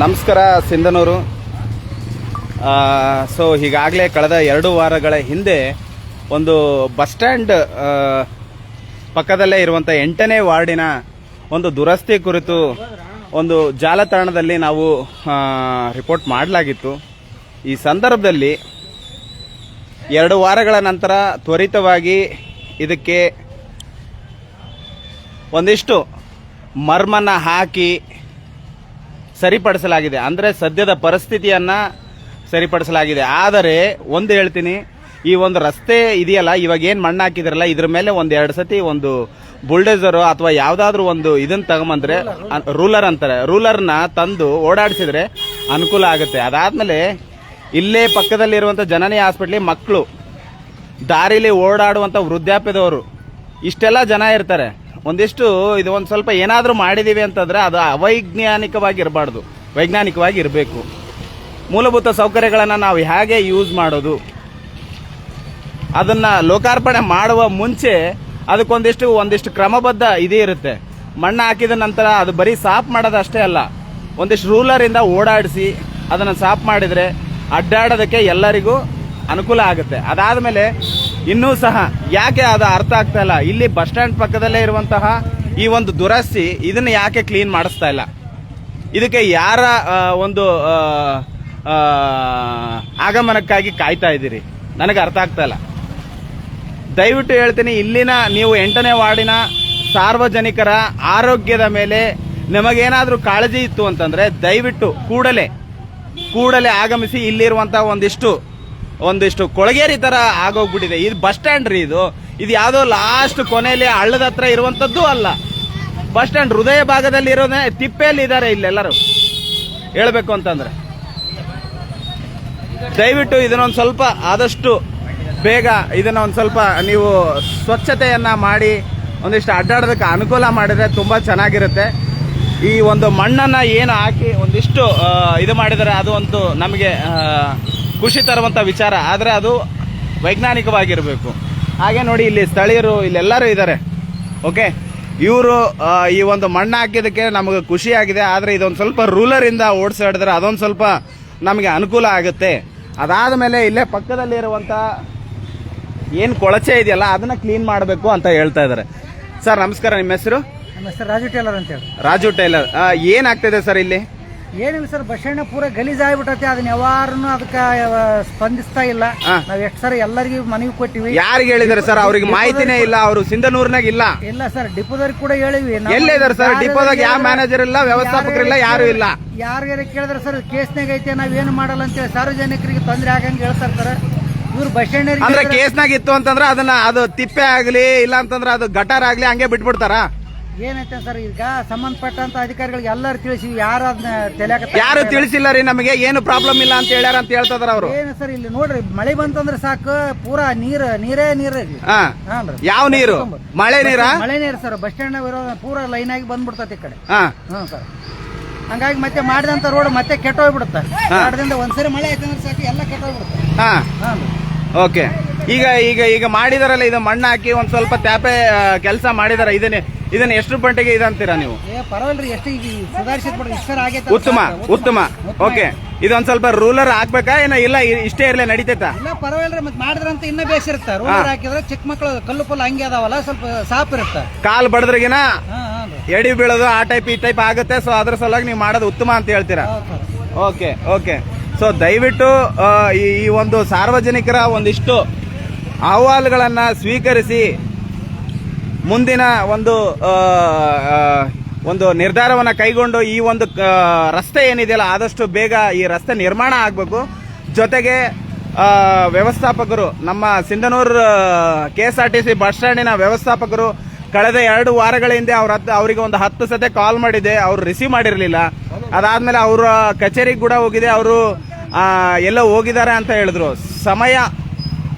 ನಮಸ್ಕಾರ ಸಿಂಧನೂರು. ಸೊ ಈಗಾಗಲೇ ಕಳೆದ ಎರಡು ವಾರಗಳ ಹಿಂದೆ ಒಂದು ಬಸ್ ಸ್ಟ್ಯಾಂಡ್ ಪಕ್ಕದಲ್ಲೇ ಇರುವಂಥ ಎಂಟನೇ ವಾರ್ಡಿನ ಒಂದು ದುರಸ್ತಿ ಕುರಿತು ಒಂದು ಜಾಲತಾಣದಲ್ಲಿ ನಾವು ರಿಪೋರ್ಟ್ ಮಾಡಲಾಗಿತ್ತು. ಈ ಸಂದರ್ಭದಲ್ಲಿ ಎರಡು ವಾರಗಳ ನಂತರ ತ್ವರಿತವಾಗಿ ಇದಕ್ಕೆ ಒಂದಿಷ್ಟು ಮರ್ಮನ ಹಾಕಿ ಸರಿಪಡಿಸಲಾಗಿದೆ. ಅಂದರೆ ಸದ್ಯದ ಪರಿಸ್ಥಿತಿಯನ್ನು ಸರಿಪಡಿಸಲಾಗಿದೆ. ಆದರೆ ಒಂದು ಹೇಳ್ತೀನಿ, ಈ ಒಂದು ರಸ್ತೆ ಇದೆಯಲ್ಲ, ಇವಾಗ ಏನು ಮಣ್ಣು ಹಾಕಿದ್ರಲ್ಲ, ಇದ್ರ ಮೇಲೆ ಒಂದು ಎರಡು ಸತಿ ಒಂದು ಬುಲ್ಡೇಸರು ಅಥವಾ ಯಾವುದಾದ್ರೂ ಒಂದು ಇದನ್ನ ತಗೊಂಬಂದ್ರೆ ರೂಲರ್ ಅಂತಾರೆ. ರೂಲರ್ನ ತಂದು ಓಡಾಡಿಸಿದ್ರೆ ಅನುಕೂಲ ಆಗುತ್ತೆ. ಅದಾದಮೇಲೆ ಇಲ್ಲೇ ಪಕ್ಕದಲ್ಲಿರುವಂಥ ಜನನಿ ಹಾಸ್ಪಿಟ್ಲಿ ಮಕ್ಕಳು ದಾರಿಲಿ ಓಡಾಡುವಂಥ ವೃದ್ಧಾಪ್ಯದವರು, ಇಷ್ಟೆಲ್ಲ ಜನ ಇರ್ತಾರೆ. ಒಂದಿಷ್ಟು ಇದು ಒಂದು ಸ್ವಲ್ಪ ಏನಾದರೂ ಮಾಡಿದ್ದೀವಿ ಅಂತಂದರೆ ಅದು ಅವೈಜ್ಞಾನಿಕವಾಗಿ ಇರಬಾರ್ದು ವೈಜ್ಞಾನಿಕವಾಗಿ ಇರಬೇಕು. ಮೂಲಭೂತ ಸೌಕರ್ಯಗಳನ್ನು ನಾವು ಹೇಗೆ ಯೂಸ್ ಮಾಡೋದು? ಅದನ್ನು ಲೋಕಾರ್ಪಣೆ ಮಾಡುವ ಮುಂಚೆ ಅದಕ್ಕೊಂದಿಷ್ಟು ಒಂದಿಷ್ಟು ಕ್ರಮಬದ್ಧ ಇದೇ ಇರುತ್ತೆ. ಮಣ್ಣು ಹಾಕಿದ ನಂತರ ಅದು ಬರೀ ಸಾಫ್ ಮಾಡೋದಷ್ಟೇ ಅಲ್ಲ, ಒಂದಿಷ್ಟು ರೂಲರಿಂದ ಓಡಾಡಿಸಿ ಅದನ್ನು ಸಾಫ್ ಮಾಡಿದರೆ ಅಡ್ಡಾಡೋದಕ್ಕೆ ಎಲ್ಲರಿಗೂ ಅನುಕೂಲ ಆಗುತ್ತೆ. ಅದಾದಮೇಲೆ ಇನ್ನೂ ಸಹ ಯಾಕೆ ಅದು ಅರ್ಥ ಆಗ್ತಾ ಇಲ್ಲ. ಇಲ್ಲಿ ಬಸ್ ಸ್ಟ್ಯಾಂಡ್ ಪಕ್ಕದಲ್ಲೇ ಇರುವಂತಹ ಈ ಒಂದು ದುರಸ್ತಿ ಇದನ್ನ ಯಾಕೆ ಕ್ಲೀನ್ ಮಾಡಿಸ್ತಾ ಇಲ್ಲ? ಇದಕ್ಕೆ ಯಾರ ಒಂದು ಆಗಮನಕ್ಕಾಗಿ ಕಾಯ್ತಾ ಇದ್ದೀರಿ? ನನಗೆ ಅರ್ಥ ಆಗ್ತಾ ಇಲ್ಲ. ದಯವಿಟ್ಟು ಹೇಳ್ತೀನಿ, ಇಲ್ಲಿನ ನೀವು ಎಂಟನೇ ವಾರ್ಡಿನ ಸಾರ್ವಜನಿಕರ ಆರೋಗ್ಯದ ಮೇಲೆ ನಿಮಗೇನಾದರೂ ಕಾಳಜಿ ಇತ್ತು ಅಂತಂದ್ರೆ ದಯವಿಟ್ಟು ಕೂಡಲೇ ಕೂಡಲೇ ಆಗಮಿಸಿ ಇಲ್ಲಿರುವಂತಹ ಒಂದಿಷ್ಟು ಒಂದಿಷ್ಟು ಕೊಳಗೇರಿ ತರ ಆಗೋಗ್ಬಿಟ್ಟಿದೆ. ಇದು ಬಸ್ ಸ್ಟ್ಯಾಂಡ್ ರೀ ಇದು. ಇದು ಯಾವುದೋ ಲಾಸ್ಟ್ ಕೊನೆಯಲ್ಲಿ ಹಳ್ಳದ ಹತ್ರ ಇರುವಂತದ್ದು ಅಲ್ಲ. ಬಸ್ ಸ್ಟ್ಯಾಂಡ್ ಹೃದಯ ಭಾಗದಲ್ಲಿ ಇರೋದೇ ತಿಪ್ಪೆಯಲ್ಲಿ ಇದ್ದಾರೆ ಇಲ್ಲೆಲ್ಲರೂ. ಹೇಳಬೇಕು ಅಂತಂದ್ರೆ. ದಯವಿಟ್ಟು ಇದನ್ನೊಂದು ಸ್ವಲ್ಪ ಆದಷ್ಟು ಬೇಗ ಇದನ್ನ ಒಂದು ಸ್ವಲ್ಪ ನೀವು ಸ್ವಚ್ಛತೆಯನ್ನ ಮಾಡಿ, ಒಂದಿಷ್ಟು ಅಡ್ಡಾಡೋದಕ್ಕೆ ಅನುಕೂಲ ಮಾಡಿದ್ರೆ ತುಂಬಾ ಚೆನ್ನಾಗಿರುತ್ತೆ. ಈ ಒಂದು ಮಣ್ಣನ್ನ ಏನು ಹಾಕಿ ಒಂದಿಷ್ಟು ಇದು ಮಾಡಿದರೆ ಅದು ಒಂದು ನಮಗೆ ಖುಷಿ ತರುವಂಥ ವಿಚಾರ ಆದರೆ ಅದು ವೈಜ್ಞಾನಿಕವಾಗಿರಬೇಕು. ಹಾಗೆ ನೋಡಿ ಇಲ್ಲಿ ಸ್ಥಳೀಯರು ಇಲ್ಲೆಲ್ಲರೂ ಇದ್ದಾರೆ. ಓಕೆ? ಇವರು ಈ ಒಂದು ಮಣ್ಣು ಹಾಕಿದ್ದಕ್ಕೆ ನಮಗೆ ಖುಷಿ ಆಗಿದೆ ಆದರೆ ಇದೊಂದು ಸ್ವಲ್ಪ ರೂಲರಿಂದ ಓಡಿಸಾಡಿದ್ರೆ ಅದೊಂದು ಸ್ವಲ್ಪ ನಮಗೆ ಅನುಕೂಲ ಆಗುತ್ತೆ. ಅದಾದ ಮೇಲೆ ಇಲ್ಲೇ ಪಕ್ಕದಲ್ಲಿರುವಂಥ ಏನು ಕೊಳಚೆ ಇದೆಯಲ್ಲ ಅದನ್ನ ಕ್ಲೀನ್ ಮಾಡಬೇಕು ಅಂತ ಹೇಳ್ತಾ ಇದ್ದಾರೆ. ಸರ್ ನಮಸ್ಕಾರ ನಿಮ್ಮ ಹೆಸರು? ನಮ್ಮ ಹೆಸರು ರಾಜು ಟೈಲರ್ ಅಂತ ಹೇಳಿ ರಾಜು ಟೈಲರ್. ಏನಾಗ್ತಿದೆ ಸರ್ ಇಲ್ಲಿ? ಏನಿಲ್ಲ ಸರ್ ಬಸಣ್ಣ ಪೂರ ಗಲೀಜ್ ಆಗ್ಬಿಟ್ಟತಿ ಅದನ್ನ ಯಾವಾರನು ಅದಕ್ಕೆ ಸ್ಪಂದಿಸ್ತಾ ಇಲ್ಲ. ನಾವ್ ಎಷ್ಟು ಸರ್ ಎಲ್ಲರಿಗೂ ಮನವಿ ಕೊಟ್ಟಿವಿ. ಯಾರಿಗೆ ಹೇಳಿದ್ರೆ ಸರ್? ಅವ್ರಿಗೆ ಮಾಹಿತಿನೇ ಇಲ್ಲ. ಅವರು ಸಿಂಧನೂರ್ನಾಗ ಇಲ್ಲ. ಇಲ್ಲ ಸರ್ ಡಿಪೋದವ್ರಿಗೆ ಕೂಡ ಹೇಳಿವಿ. ನಾವು ಎಲ್ಲಿದ್ದಾರೆ ಸರ್? ಡಿಪೋದಾಗ ಯಾವ ಮ್ಯಾನೇಜರ್ ಇಲ್ಲ ವ್ಯವಸ್ಥಾಪಕರಿಲ್ಲ ಯಾರು ಇಲ್ಲ? ಯಾರ್ಯಾರ ಕೇಳಿದ್ರೆ ಸರ್? ಕೇಸ್ನಾಗ ಐತೆ ನಾವೇನು ಮಾಡಲ್ಲ ಅಂತೇಳಿ ಸಾರ್ವಜನಿಕರಿಗೆ ತೊಂದರೆ ಆಗಂಗ್ ಹೇಳ್ತಾರೆ ಸರ್ ಇವ್ರು ಬಸಣ್ಣ ಅಂದ್ರೆ ಕೇಸ್ನಾಗ ಇತ್ತು ಅಂತಂದ್ರೆ ಅದನ್ನ ಅದು ತಿಪ್ಪೆ ಆಗ್ಲಿ ಇಲ್ಲ ಅಂತಂದ್ರೆ ಅದು ಗಟಾರ್ ಆಗ್ಲಿ ಹಂಗೆ ಬಿಟ್ಬಿಡ್ತಾರ? ಏನೈತೆ ಸರ್? ಈಗ ಸಂಬಂಧಪಟ್ಟಂತ ಅಧಿಕಾರಿಗಳಿಗೆ ಎಲ್ಲರೂ ತಿಳಿಸಿ ಯಾರು ಅದನ್ನ ಯಾರು ತಿಳಿಸಿಲ್ಲ ರೀ ನಮಗೆ ಏನು ಪ್ರಾಬ್ಲಮ್ ಇಲ್ಲ ಅಂತ ಹೇಳ್ಯಾರ ಅಂತ ಹೇಳ್ತಾ ಇದಾರ ಅವರು. ಏನು ಸರ್ ಇಲ್ಲಿ ನೋಡ್ರಿ ಮಳೆ ಬಂತಂದ್ರೆ ಸಾಕು ಪೂರಾ ನೀರು ನೀರೇ ನೀರ್ ಹಾ. ಯಾವ ನೀರು? ಮಳೆ ನೀರ? ಮಳೆ ನೀರು ಸರ್ ಬಸ್ ಸ್ಟ್ಯಾಂಡ್ ಇರೋ ಪೂರ ಲೈನ್ ಆಗಿ ಬಂದ್ಬಿಡ್ತೈತಿ ಈ ಕಡೆ. ಹಾ. ಹ್ಞೂ ಸರ್. ಹಂಗಾಗಿ ಮತ್ತೆ ಮಾಡಿದಂತ ರೋಡ್ ಮತ್ತೆ ಕೆಟ್ಟೋಗ್ಬಿಡುತ್ತೆ. ಮಾಡಿದಿಂದ ಒಂದ್ಸರಿ ಮಳೆ ಆಯ್ತಂದ್ರೆ ಸಾಕು ಎಲ್ಲ ಕೆಟ್ಟೋಗ್ಬಿಡುತ್ತೆ. ಹೋಗ್ಬಿಡುತ್ತೆ ಹಾಂ ಓಕೆ. ಈಗ ಈಗ ಈಗ ಮಾಡಿದಾರಲ್ಲ ಇದು ಮಣ್ಣು ಹಾಕಿ ಒಂದ್ ಸ್ವಲ್ಪ ತ್ಯಾಪೆ ಕೆಲಸ ಮಾಡಿದಾರ ಇದನ್ನ. ಇದನ್ನ ಎಷ್ಟು ಗಂಟೆಗೆ ಇದೆ ಅಂತೀರಾ ನೀವು? ಏ ಪರವಾಗಿಲ್ರಿ ಎಷ್ಟು ಸುಧಾರಿಸಿದ್ ಉತ್ತಮ ಉತ್ತಮ. ಓಕೆ. ಇದೊಂದ್ ಸ್ವಲ್ಪ ರೂಲರ್ ಹಾಕ್ಬೇಕಾ ಏನೋ ಇಲ್ಲ ಇಷ್ಟೇ ಇರ್ಲಿ ನಡೀತೈತಾ? ಇಲ್ಲ ಮತ್ತೆ ಮಾಡಿದ್ರಂತ ಇನ್ನೂ ಬೇಸಿರುತ್ತೆ ರೋಡ್ ಹಾಕಿದ್ರೆ ಚಿಕ್ಕ ಮಕ್ಕಳು ಕಲ್ಲು ಪಲ್ಲು ಹಂಗೆ ಅದಾವಲ್ಲ ಸ್ವಲ್ಪ ಸಾಪ್ ಇರುತ್ತೆ. ಕಾಲ್ ಬಡದ್ರಿಗಿನ ಎಡಿ ಬೀಳೋದು ಆ ಟೈಪ್ ಈ ಟೈಪ್ ಆಗುತ್ತೆ. ಸೊ ಅದ್ರ ಸಲುವಾಗಿ ನೀವು ಮಾಡೋದು ಉತ್ತಮ ಅಂತ ಹೇಳ್ತೀರಾ? Okay okay. ಸೊ ದಯವಿಟ್ಟು ಈ ಒಂದು ಸಾರ್ವಜನಿಕರ ಒಂದಿಷ್ಟು ಅಹವಾಲುಗಳನ್ನ ಸ್ವೀಕರಿಸಿ. ಮುಂದಿನ ಒಂದು ಒಂದು ನಿರ್ಧಾರವನ್ನು ಕೈಗೊಂಡು ಈ ಒಂದು ರಸ್ತೆ ಏನಿದೆಯಲ್ಲ, ಆದಷ್ಟು ಬೇಗ ಈ ರಸ್ತೆ ನಿರ್ಮಾಣ ಆಗಬೇಕು. ಜೊತೆಗೆ ವ್ಯವಸ್ಥಾಪಕರು, ನಮ್ಮ Sindhanur K S R T C bus ಸ್ಟ್ಯಾಂಡಿನ ವ್ಯವಸ್ಥಾಪಕರು, ಕಳೆದ ಎರಡು ವಾರಗಳ ಹಿಂದೆ ಅವ್ರ ಹತ್ತು ಅವರಿಗೆ ಒಂದು ಹತ್ತು ಸತೆ ಕಾಲ್ ಮಾಡಿದೆ, ಅವರು ರಿಸೀವ್ ಮಾಡಿರಲಿಲ್ಲ. ಅದಾದಮೇಲೆ ಅವರ ಕಚೇರಿಗೆ ಕೂಡ ಹೋಗಿದೆ, ಅವರು ಎಲ್ಲ ಹೋಗಿದ್ದಾರೆ ಅಂತ ಹೇಳಿದ್ರು. ಸಮಯ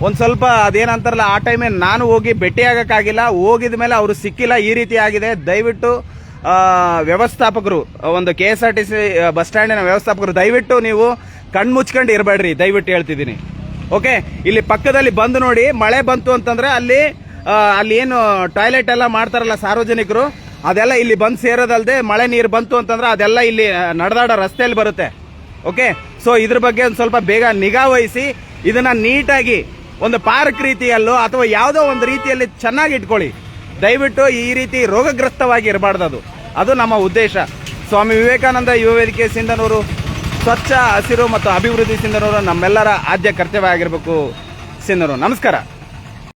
ಒಂದ್ ಸ್ವಲ್ಪ ಅದೇನಂತಾರಲ್ಲ, ಆ ಟೈಮೇ ನಾನು ಹೋಗಿ ಭೇಟಿ ಆಗಕ್ಕಾಗಿಲ್ಲ, ಹೋಗಿದ ಮೇಲೆ ಅವರು ಸಿಕ್ಕಿಲ್ಲ, ಈ ರೀತಿ ಆಗಿದೆ. ದಯವಿಟ್ಟು ವ್ಯವಸ್ಥಾಪಕರು, ಒಂದು K S R T C bus ಸ್ಟ್ಯಾಂಡಿನ ವ್ಯವಸ್ಥಾಪಕರು, ದಯವಿಟ್ಟು ನೀವು ಕಣ್ಮುಚ್ಕೊಂಡು ಇರಬೇಡ್ರಿ, ದಯವಿಟ್ಟು ಹೇಳ್ತಿದ್ದೀನಿ. ಓಕೆ ಇಲ್ಲಿ ಪಕ್ಕದಲ್ಲಿ ಬಂದು ನೋಡಿ, ಮಳೆ ಬಂತು ಅಂತಂದ್ರೆ ಅಲ್ಲಿ ಅಲ್ಲಿ ಏನು ಟಾಯ್ಲೆಟ್ ಎಲ್ಲ ಮಾಡ್ತಾರಲ್ಲ ಸಾರ್ವಜನಿಕರು, ಅದೆಲ್ಲ ಇಲ್ಲಿ ಬಂದು ಸೇರೋದಲ್ಲದೆ ಮಳೆ ನೀರು ಬಂತು ಅಂತಂದ್ರೆ ಅದೆಲ್ಲ ಇಲ್ಲಿ ನಡೆದಾಡೋ ರಸ್ತೆಯಲ್ಲಿ ಬರುತ್ತೆ. ಓಕೆ ಸೊ ಇದ್ರ ಬಗ್ಗೆ ಒಂದು ಸ್ವಲ್ಪ ಬೇಗ ನಿಗಾ ವಹಿಸಿ, ಇದನ್ನ ನೀಟಾಗಿ ಒಂದು ಪಾರ್ಕ್ ರೀತಿಯಲ್ಲೋ ಅಥವಾ ಯಾವುದೋ ಒಂದು ರೀತಿಯಲ್ಲಿ ಚೆನ್ನಾಗಿ ಇಟ್ಕೊಳ್ಳಿ. ದಯವಿಟ್ಟು ಈ ರೀತಿ ರೋಗಗ್ರಸ್ತವಾಗಿ ಇರಬಾರ್ದು ಅದು. ಅದು ನಮ್ಮ ಉದ್ದೇಶ. ಸ್ವಾಮಿ ವಿವೇಕಾನಂದ ಯುವ ವೇದಿಕೆ ಸಿಂಧನೂರು, ಸ್ವಚ್ಛ, ಹಸಿರು ಮತ್ತು ಅಭಿವೃದ್ಧಿ ಸಿಂಧನೂರು ನಮ್ಮೆಲ್ಲರ ಆದ್ಯ ಕರ್ತವ್ಯ ಆಗಿರಬೇಕು. ಸಿಂಧನೂರು, ನಮಸ್ಕಾರ.